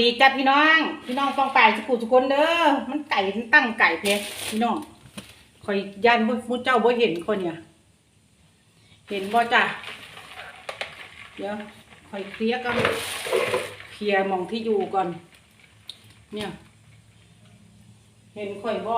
ดีจ้ะพี่น้อง พี่น้องต้องไปสกุลทุกคนเด้อมันไก่มันตั้งไก่เพชรพี่น้องคอยยันบ่มุเจ้าบ่เห็นคนเนี่ย เห็นบ่จ้ะเดี๋ยวคอยเคลียร์กันเคลียร์มองที่อยู่ก่อน เนี่ย เห็นข่อยบ่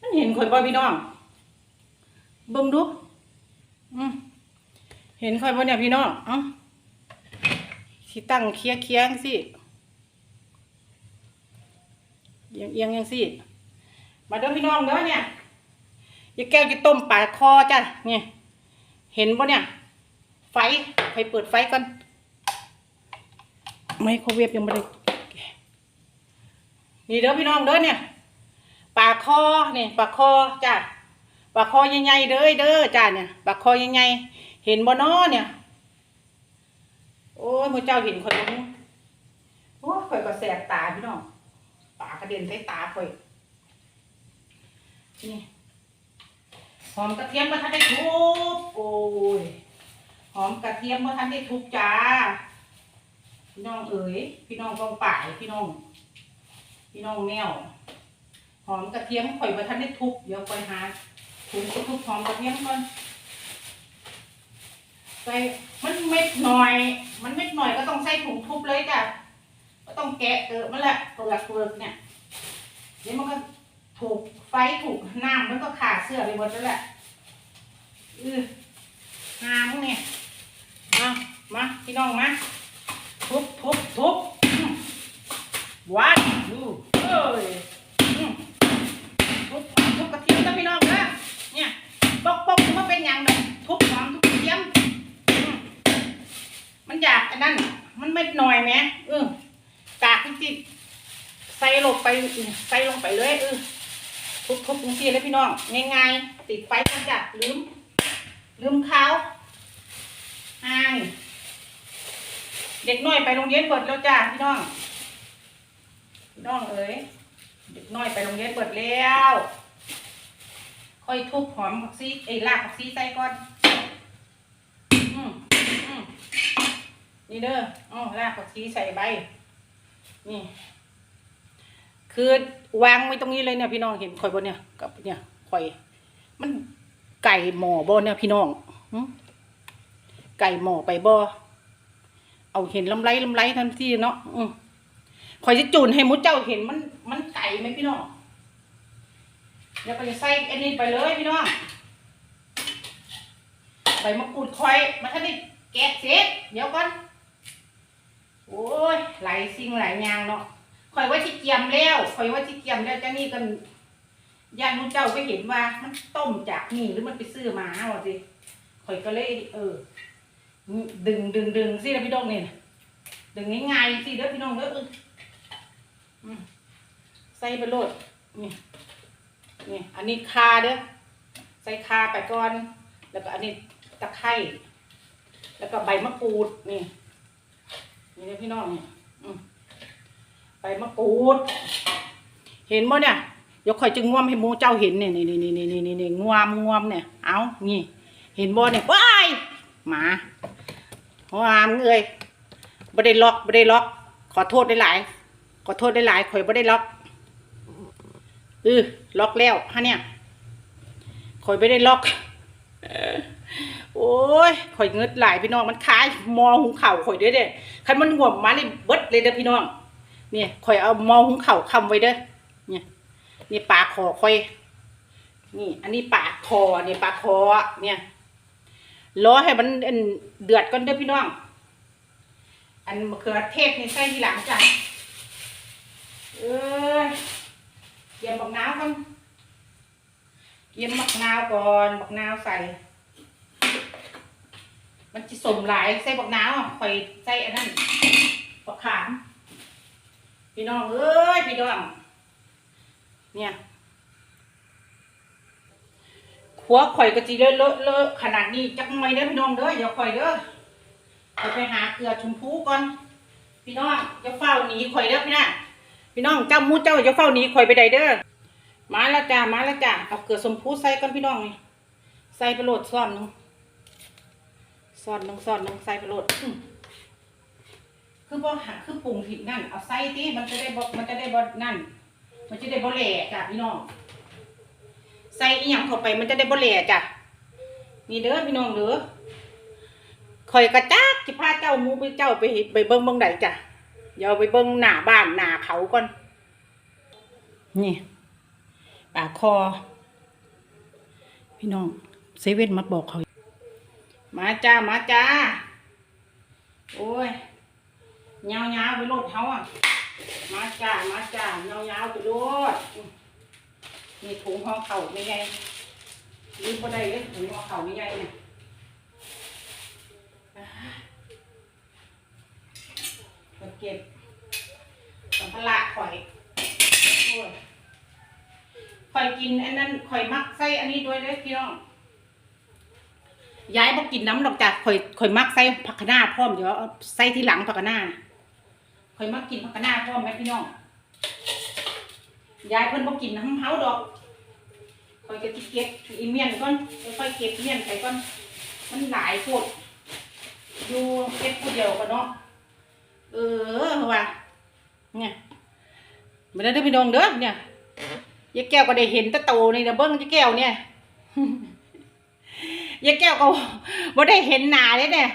มันเห็นข่อยบ่พี่น้องเบิ่งดูอืมเห็นข่อยบ่เนี่ยพี่น้องเอ้า สิตั้งเคียงเคียงสิเอียงเอียงยังสิมาเด้อพี่น้องเด้อเนี่ยยายแก้วจะต้มปลาคอจ้ะเนี่ยเห็นบ่เนี่ย ไฟไปเปิดไฟก่อนไม่โครเวฟยังไม่ได้นี่เด้อพี่น้องเด้อเนี่ยปลาคอเนี่ยปลาคอจ้ะปลาคอใหญ่ๆเด้อเด้อจ้ะเนี่ยปลาคอใหญ่ๆเห็นบ่น้อเนี่ย โอ้ยพระเจ้าเห็นคนนี้โอ้ยข่อยก็แสบตาพี่น้องปากกระเด็นใส่ตาข่อยนี่หอมกระเทียมมาทันได้ทุบโอ้ยหอมกระเทียมมาทันได้ทุบจ้าพี่น้องเอ๋ยพี่น้องกองป่ายพี่น้อง พี่น้องแนวหอมกระเทียมข่อยมาทันได้ทุบเดี๋ยวข่อยหาถุงทุบหอมกระเทียมก่อน ใส่มันเม็ดหน่อย มันเม็ดหน่อยก็ต้องใส่ถุงทุบเลยจ้ะก็ต้องแกะเออมันแหละเปลือกเปลือกเนี่ยเดี๋ยวมันก็ถูกไฟถูกน้ำมันก็ขาดเสื้อไปหมดแล้วแหละอือน้ำเนี่ยมามาพี่น้องมาทุบทุบทุบวันดูเอ้ยอืมทุบหอมทุบกระเทียมนะพี่น้องนะเนี่ยปอกปอกมันเป็นอย่างไรทุบหอมทุบกระเทียม มัน อันนั้นมันไม่หน่อยไหมเออกากจริงๆใส่ลงไปใส่ลงไปเลยเออทุบทุบจริงๆเลยพี่น้องง่ายๆติดไฟกันจ้ะลืมลืมเขาอานเด็กน้อยไปโรงเรียนเบิดแล้วจ้ะพี่น้องพี่น้องเอ๋ยเด็กน้อยไปโรงเรียนเบิดแล้ว ค่อยทุบหอมผักซีเอ้รากผักซีใส่ก่อน อืมอืม นี่เด้ออ๋อรากผักชีใส่ใบ นี่ คือวางไว้ตรงนี้เลยเนี่ยพี่น้องเห็นข่อยบนเนี่ยกับเนี่ยข่อย มันไก่หมอบนเนี่ยพี่น้องไก่หมอไปบ่เอาเห็นลำไรลำไรทันทีเนาะอข่อยจะจูนให้มุดเจ้าเห็นมันมันไก่ไหมพี่น้องเดี๋ยวก็จะใส่อันนี้ไปเลยพี่น้องใบมะกรูดคอยมาท่านได้แกะเสร็จเดี๋ยวก่อน โอ้ยหลายสิ่งหลายอย่างเนาะคอยว่าที่เกียมแล้วคอยว่าที่เกียมแล้วจะนี่กันญาติมุเจ้าก็เห็นว่ามันต้มจากนี่หรือมันไปซื้อมาว่าสิคอยก็เลย เออ ดึงดึงดึงสินะพี่น้องเนี่ยดึงง่ายๆสิเด้อพี่น้องเด้อเออใส่ไปโลดนี่นี่อันนี้คาเด้อใส่คาไปก่อน แล้วก็อันนี้ตะไคร้แล้วก็ใบมะกรูดนี่ นี่นะพี่น้องนี่ใบมะกรูด เห็นบ่เนี่ยยวคอยจะง่วมให้หมูเจ้าเห็นเนี่ยนี่นี่นี่นี่นี่นี่ง่วมง่วมเนี่ย เอานี่ เห็นบ่เนี่ยว้ายหมาหัวอามเอ้ยบ่ได้ล็อกบ่ได้ล็อก ขอโทษได้หลาย ขอโทษได้หลายข่อยบ่ได้ล็อกเออล็อกแล้วฮะเนี่ยข่อยไม่ได้ล็อก โอ้ยข่อยเงืดหลายพี่น้องมันคล้ายมอหุงเข่าข่อยด้อเด้อคันมันห่วมมานี่เบิดเลยเด้อพี่น้อง เนี่ยข่อยเอามอหุงเข่าคำไว้เด้อเนี่ยนี่ปากคอข่อย นี่ อันนี้ปากคอเนี่ยปากคอเนี่ยรอให้มันอันเดือดก่อนเด้อพี่น้อง อันมะเขือเทศนี่ใส่ทีหลังจ้ะเอ้ยเตรียมบักนาวก่อนเตรียมบักนาวก่อนบักนาวใส่ มันจะสมหลายใส่บักนาวอะคอยใส่อันนั้นบักขาม พี่น้องเอ้ยพี่น้องเนี่ยขัวข่อยก็จีเลอะเลอะเลอะขนาดนี้จักไม่เด้พี่น้องเด้ออย่าข่อยเด้อข่อยไปหาเกลือชมพูก่อน พี่น้องจะเฝ้าหนีข่อยเด้อพี่น้าพี่น้องเจ้ามูเจ้าจะเฝ้าหนีข่อยไปใดเด้อมาล้วจ้ามาล้วจ้าเอาเกลือชมพูใส่ก่อนพี่น้องนี่ใส่ไปโหลดซ่อนหนึง ซอนหนึงซอนหนึงใส่ไปโหลดอื้อคือบ่หักคือปรุงผิดนั่น เอาใส่ติมันจะได้บ่มันจะได้บ่นั่น มันจะได้บ่แหล่จ้ะพี่น้อง ใส่อีหยังเข้าไปมันจะได้บ่แหล่จ้ะนี่เด้อพี่น้องเด้อข่อยกระจักสิพาเจ้ามูไปเจ้าไปไปเบิ่งเบิ่งใดจ้ะเดี๋ยวเอาไปเบิ่งหน้าบ้านหน้าเขาก่อน นี่ปากคอ พี่น้องเซเว่นมาบอกเขา มาจ้า มาจ้า โอ้ยยาวๆไปโลดเขาอะ มาจ้า มาจ้ายาวๆไปโลดนี่ถุงห่อเข่าไม่ใหญ่ลืมก็ได้เลยถุงห่อเข่าไม่ใหญ่เนี่ยเก็บสัมภาระข่อยโอ้ยข่อยกินอันนั้นข่อยมักใส่อันนี้ด้วยเด้อพี่น้อง ย้ายบ่กินน้ำดอกจ้ะข่อยข่อยมักใส่ผักคะน้าพร้อมเดี๋ยวเอาใส่ทีหลังผักคะน้าข่อยมักกินผักคะน้าพร้อมไหมพี่น้องย้ายเพิ่นบ่กินน้ำเฮาดอกข่อยก็สิเก็บอีเมียนก่อนค่อยๆเก็บเมียนไปก่อนมันหลายโพดอยู่เก็บผู้เดียวกันเนาะเออว่าเนี่ยไม่ได้เด้อพี่น้องเด้อเนี่ยยายแก้วก็ได้เห็นตะโตนี่นะเบิ้งยายแก้วเนี่ย ยายแก้วก็บ่ได้เห็นหน้าเลยเนี่ย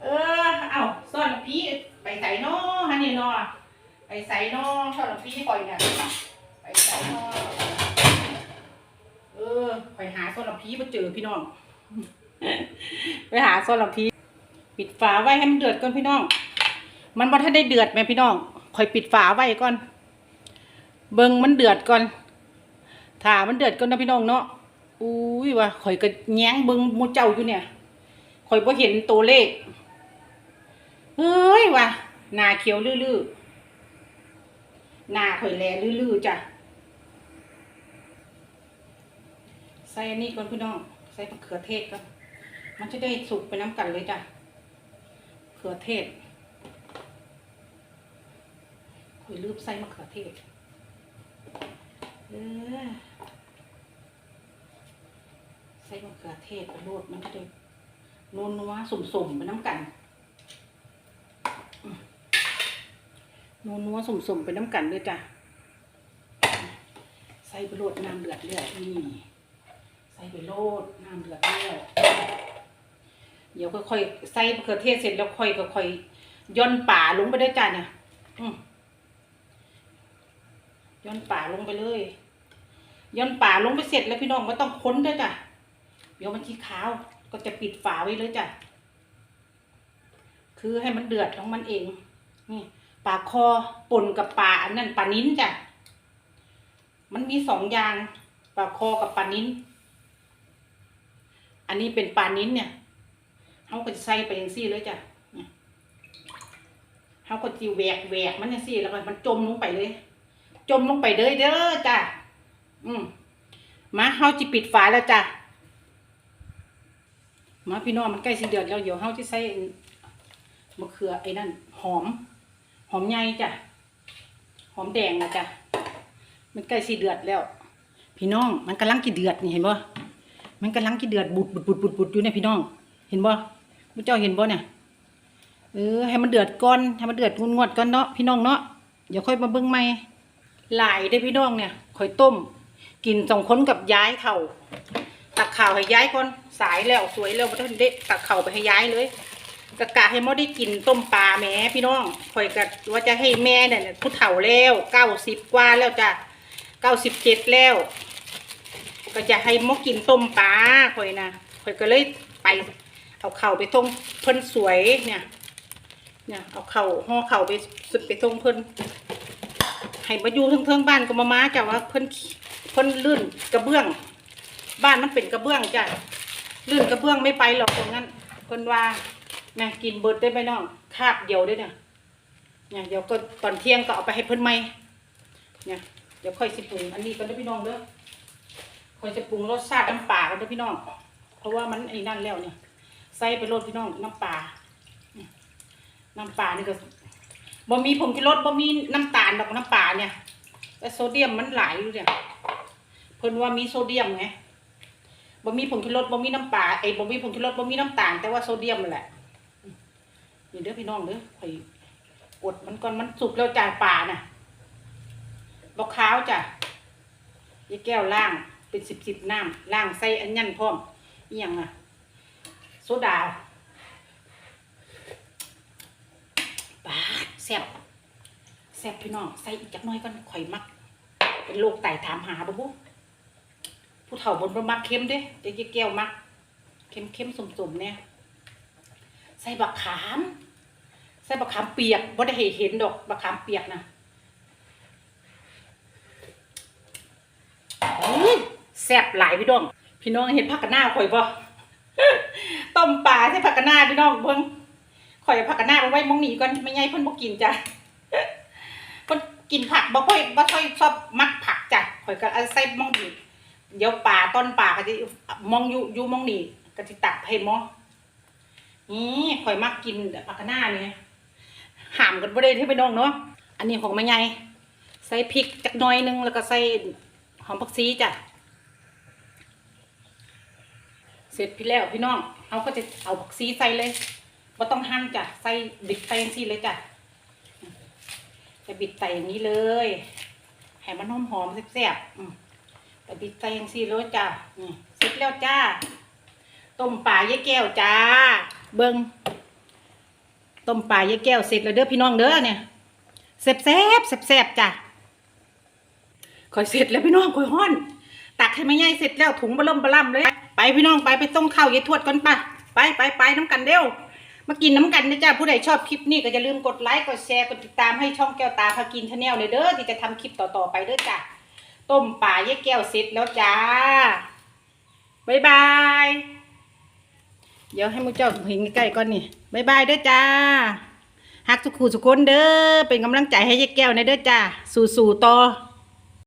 เออเอาซ่อนพี่ไปใส่นอฮันนี่นอไปใส่นอซ่อนพี่ปล่อยเนี่ยไปใส่นอเออไปหาซ่อนพี่มาเจอพี่น้องไปหาซ่อนพี่ปิดฝาไว้ให้มันเดือดก่อนพี่น้อง มันบ่ทันได้เดือดแม่พี่น้องคอยปิดฝาไว้ก่อน เบิงมันเดือดก่อนถ้ามันเดือดก่อนนะพี่น้องเนาะ อุ้ยว่ะข่อยก็แง้งเบิงมูเจ้าอยู่เนี่ยข่อยบ่เห็นตัวเลขเฮ้ยว่ะหน้าเขียวลื้อๆหน้าข่อยแลลื้อๆจ้ะใส่อันนี้ก่อนพี่น้องใส่มะเขือเทศก่อนมันจะได้สุกไปน้ำกันเลยจ้ะมะเขือเทศข่อยลืมใส่มะเขือเทศเออ ใส่มะเขือเทศไปโรดมันก็จะนวนัวสุ่มๆไปน้ำกันนวนัวสุ่มๆไปน้ำกันด้วยจ้ะใส่ไปโรดน้ำเดือดเลือดนี่ใส่ไปโรดน้ำเดือดเลือดเดี๋ยวค่อยๆใส่มะเขือเทศเสร็จแล้วค่อยก็ค่อยย่นป่าลงไปด้วยจ้ะเนี่ยย่นป่าลงไปเลยย่นป่าลงไปเสร็จแล้วพี่น้องไม่ต้องค้นด้วยจ้ะ เดี๋ยวมันขี้ขาวก็จะปิดฝาไว้เลยจ้ะ คือให้มันเดือดของมันเอง นี่ปลาคอป่นกับปลาอันนั้นปลานิ้นจ้ะ มันมีสองอย่างปลาคอกับปลานิ้น อันนี้เป็นปลานิ้นเนี่ยเขาก็จะใส่ไปอย่างซี่เลยจ้ะเขาก็จีแหวกแหวกมันอย่างซี่แล้วก็มันจมลงไปเลย จมลงไปเลยเด้อจ้ะ อืมมาเฮาจิปิดฝาแล้วจ้ะ มาพี่น้องมันใกล้สิเดือดแล้วเดี๋ยวเฮาจะใส่มะเขือไอ้นั่นหอม หอมใหญ่จ้ะหอมแดงนะจ้ะมันใกล้สิเดือดแล้ว พี่น้องมันกำลังกิเดือดนี่เห็นบ่มันกำลังกิเดือดบุดบุดบุดบุดบุดอยู่เนี่ยพี่น้อง เห็นบ่พระเจ้าเห็นบ่เนี่ยเออให้มันเดือดก่อนให้มันเดือดงวดงวดก่อนเนาะพี่น้องเนาะเดี๋ยวค่อยมาเบิ่งใหม่หลายได้พี่น้องเนี่ยค่อยต้ม กินสองคนกับย้ายเข่าตักข่าวให้ย้ายก่อน สายแล้วสวยแล้วบ่ต้องเด็ตักเข่าไปให้ย้ายเลยกะกะให้มอได้กินต้มปลาแม่พี่น้องข่อยกะว่าจะให้แม่เนี่ยผู้เฒ่าแล้วเก้าสิบกว่าแล้วจ้ะเก้าสิบเจ็ดแล้ว ก็จะให้มอกินต้มปลาข่อยนะข่อยก็เลยไปเอาเข่าไปต้มเพิ่นสวยเนี่ยเนี่ยเอาเข่าห่อเข่าไปสุดไปต้มเพิ่นให้มาอยู่เทิงๆบ้านก็มามาจ้ะว่าเพิ่นเพิ่นลื่นกระเบื้อง บ้านมันเป็นกระเบื้องจ้ะ ลื่นกระเบื้องไม่ไปหรอกตรงนั้นเพิ่นว่านะกินเบิดได้ไหมน้องคาบเดียวได้เนี่ยเนี่ยเดี๋ยวก็ตอนเที่ยงก็เอาไปให้เพิ่นไหมเนี่ยเดี๋ยวค่อยสิปรุงอันนี้กันเด้อพี่น้องเด้อค่อยจะปรุงรสชาติน้ำปลากันเด้อพี่น้อง เพราะว่ามันไอ้นั่นแล้วเนี่ยใส่ไปรดพี่น้องน้ำปลาน้ำปลานี่ก็บ่มีผงชูรสบ่มีน้ำตาลดอกน้ำปลาเนี่ยแต่โซเดียมมันหลายอยู่เนี่ยเพิ่นว่ามีโซเดียมไง บ่มีผงชูรสบ่มีน้ำปลาไอ้บ่มีผงชูรสบ่มีน้ำตาลแต่ว่าโซเดียมแหละนี่เด้อพี่น้องเด้อข่อยกดมันก่อนมันสุกแล้วจ้าป่าน่ะบอกขาวจ้ะยายแก้วล่างเป็นสิบสิบน้ำล่างใส่อันยันพร้อมอีหยังอะโซดาปาแซ่บแซ่บพี่น้องใส่อีกจักน้อยก่อนข่อยมัก เป็นโรคไตถามหาบ่บุ ผู้เฒ่าบนบ่มักเค็มเด้เจ๊ยายแก้วมักเค็มเค็มๆสมๆเนี่ยใส่บักขามใส่บักขามเปียกบ่ได้ให้เห็นดอกบักขามเปียกนะอื้อแซ่บหลายพี่น้อง พี่น้องเห็นผักกะหน้าข่อยบ่ต้มปลาใส่ผักกะหน้าพี่น้องเบิ่งข่อยผักกะหน้าไปไว้มองนี้ก่อนไม่ไงเพิ่นบ่กินจ้ะเพิ่นกินผักบ่ค่อยบ่ค่อยชอบมักผักจ้ะข่อยก็เอาใส่มองนี้ เดี๋ยวปลาต้นปลาก็จะมองอยู่อยู่มองนี้ก็สิตักให้หมอนี่ข่อยมักกินผักกะหน้านี่ห้ามกันบ่ได้ที่พี่น้องเนาะอันนี้ของแม่ใหญ่ใส่พริกจักหน่อยนึงแล้วก็ใส่หอมผักชีจ้ะเสร็จพี่แล้วพี่น้องเขาก็จะเอาผักซีใส่เลยว่าต้องหั่นจ้ะใส่บิดใส่อย่างนี้เลยจ้ะจะบิดใส่อย่างนี้เลยให้มันหอมหอมแซ่บๆ อืมแต่บิดใส่อย่งนี้เลยจ้ะนี่เสร็จแล้วจ้า ต้มปลายายแก้วจ้า เบิ้งต้มปลายายแก้วเสร็จแล้วเด้อพี่น้องเด้อเนี่ยแซ่บแซ่บๆแซ่บจ้ะคอยเสร็จแล้วพี่น้องคอยห้อน ตักให้ไม่ง่ายเสร็จแล้วถุงบะล่มบะล่ำเลย ไปพี่น้องไปไปต้มข้าวยายทวดกันปะไปไปไปน้ำกันเร็วมากินน้ำกันนะจ้าผู้ใดชอบคลิปนี้ก็อย่าลืมกดไลค์กดแชร์กดติดตามให้ช่องแก้วตาพากินชาแนลเลยเด้อที่จะทำคลิปต่อๆไปเด้อจ้า ต้มป่ายายแก้วเสร็จแล้วจ้าบายบาย เดี๋ยวให้มูเจ้าเห็นใกล้ๆก่อนนี่บายบายเด้อจ้าฮักทุกคู่ทุกคนเด้อเป็นกำลังใจให้ยายแก้วในะเด้อจ้าสู่ๆต่อ